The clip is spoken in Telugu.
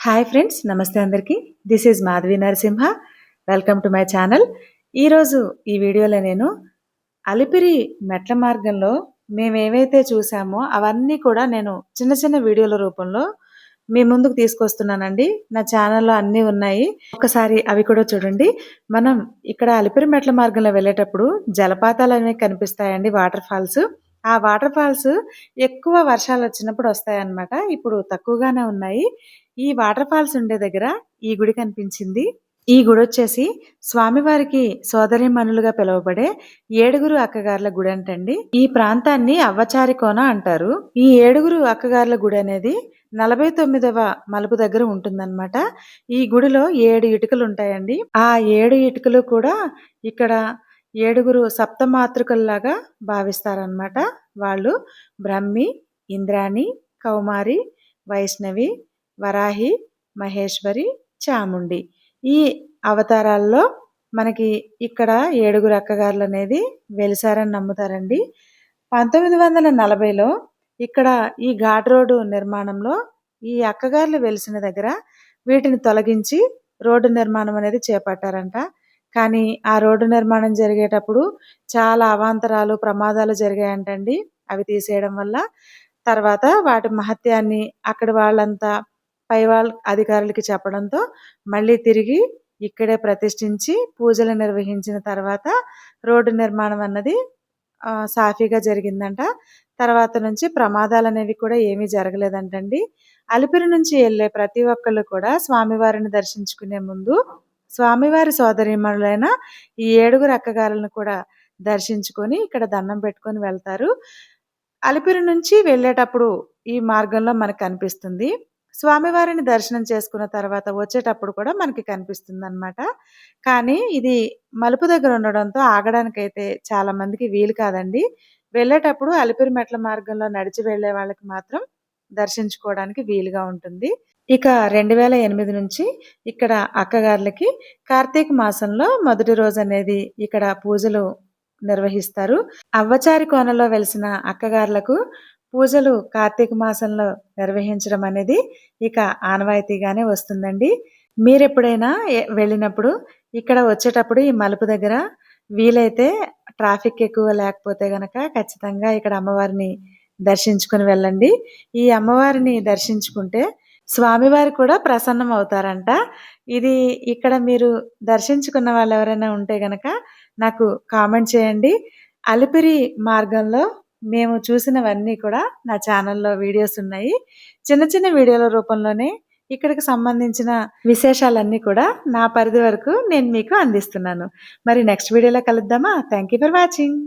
హాయ్ ఫ్రెండ్స్ నమస్తే అందరికీ. This is Madhavi Narasimha welcome to my channel ఈరోజు ఈ వీడియోలో నేను అలిపిరి మెట్ల మార్గంలో మేము ఏవైతే చూసామో అవన్నీ కూడా నేను చిన్న చిన్న వీడియోల రూపంలో మీ ముందుకు తీసుకొస్తున్నానండి. నా ఛానల్లో అన్నీ ఉన్నాయి. ఒకసారి అవి కూడా చూడండి. మనం ఇక్కడ అలిపిరి మెట్ల మార్గంలో వెళ్ళేటప్పుడు జలపాతాలు అనేవి కనిపిస్తాయండి వాటర్ ఫాల్స్ ఆ వాటర్ ఫాల్స్ ఎక్కువ వర్షాలు వచ్చినప్పుడు వస్తాయన్నమాట. ఇప్పుడు తక్కువగానే ఉన్నాయి. ఈ వాటర్ ఫాల్స్ ఉండే దగ్గర ఈ గుడి కనిపించింది. ఈ గుడి వచ్చేసి స్వామివారికి మనులుగా పిలువబడే ఏడుగురు అక్కగార్ల గుడి అంటండి. ఈ ప్రాంతాన్ని అవ్వచారి కోన అంటారు. ఈ ఏడుగురు అక్కగార్ల గుడి అనేది నలభై తొమ్మిదవ మలుపు దగ్గర ఉంటుందన్నమాట. ఈ గుడిలో ఏడు ఇటుకలు ఉంటాయండి. ఆ ఏడు ఇటుకలు కూడా ఇక్కడ ఏడుగురు సప్తమాతృకల్లాగా భావిస్తారనమాట వాళ్ళు బ్రహ్మి ఇంద్రాణి కౌమారి వైష్ణవి వరాహి మహేశ్వరి చాముండి. ఈ అవతారాల్లో మనకి ఇక్కడ ఏడుగురు అక్కగారులు అనేది వెలిసారని నమ్ముతారండి. పంతొమ్మిది వందల నలభైలో ఇక్కడ ఈ ఘాట్ రోడ్డు నిర్మాణంలో ఈ అక్కగారులు వెలిసిన దగ్గర వీటిని తొలగించి రోడ్డు నిర్మాణం అనేది చేపట్టారంట. కానీ ఆ రోడ్డు నిర్మాణం జరిగేటప్పుడు చాలా అవాంతరాలు ప్రమాదాలు జరిగాయంటండి. అవి తీసేయడం వల్ల తర్వాత వాటి మహత్యాన్ని అక్కడ వాళ్ళంతా పై వాళ్ళ అధికారులకి చెప్పడంతో మళ్ళీ తిరిగి ఇక్కడే ప్రతిష్ఠించి పూజలు నిర్వహించిన తర్వాత రోడ్డు నిర్మాణం అన్నది సాఫీగా జరిగిందంట. తర్వాత నుంచి ప్రమాదాలు అనేవి కూడా ఏమీ జరగలేదంటండి. అలిపిరి నుంచి వెళ్ళే ప్రతి ఒక్కళ్ళు కూడా స్వామివారిని దర్శించుకునే ముందు స్వామివారి సోదరిమణులైన ఈ ఏడుగురు అక్కగారులను కూడా దర్శించుకొని ఇక్కడ దండం పెట్టుకొని వెళ్తారు. అలిపిరి నుంచి వెళ్ళేటప్పుడు ఈ మార్గంలో మనకు కనిపిస్తుంది. స్వామివారిని దర్శనం చేసుకున్న తర్వాత వచ్చేటప్పుడు కూడా మనకి కనిపిస్తుంది అనమాట కానీ ఇది మలుపు దగ్గర ఉండడంతో ఆగడానికైతే చాలా మందికి వీలు కాదండి. వెళ్ళేటప్పుడు అలిపిరి మెట్ల మార్గంలో నడిచి వెళ్ళే వాళ్ళకి మాత్రం దర్శించుకోవడానికి వీలుగా ఉంటుంది. ఇక రెండు వేల ఎనిమిది నుంచి ఇక్కడ అక్కగారులకి కార్తీక మాసంలో మొదటి రోజు అనేది ఇక్కడ పూజలు నిర్వహిస్తారు. అవ్వచారి కోనలో వెలిసిన అక్కగారులకు పూజలు కార్తీక మాసంలో నిర్వహించడం అనేది ఇక ఆనవాయితీగానే వస్తుందండి. మీరు ఎప్పుడైనా వెళ్ళినప్పుడు ఇక్కడ వచ్చేటప్పుడు ఈ మలుపు దగ్గర వీలైతే ట్రాఫిక్ ఎక్కువ లేకపోతే గనక ఖచ్చితంగా ఇక్కడ అమ్మవారిని దర్శించుకుని వెళ్ళండి. ఈ అమ్మవారిని దర్శించుకుంటే స్వామివారు కూడా ప్రసన్నం అవుతారంట. ఇది ఇక్కడ మీరు దర్శించుకున్న వాళ్ళు ఎవరైనా ఉంటే గనక నాకు కామెంట్ చేయండి. అలిపిరి మార్గంలో మేము చూసినవన్నీ కూడా నా ఛానల్లో వీడియోస్ ఉన్నాయి. చిన్న చిన్న వీడియోల రూపంలోనే ఇక్కడికి సంబంధించిన విశేషాలన్నీ కూడా నా పరిధి వరకు నేను మీకు అందిస్తున్నాను. మరి నెక్స్ట్ వీడియోలో కలుద్దామా? Thank you for watching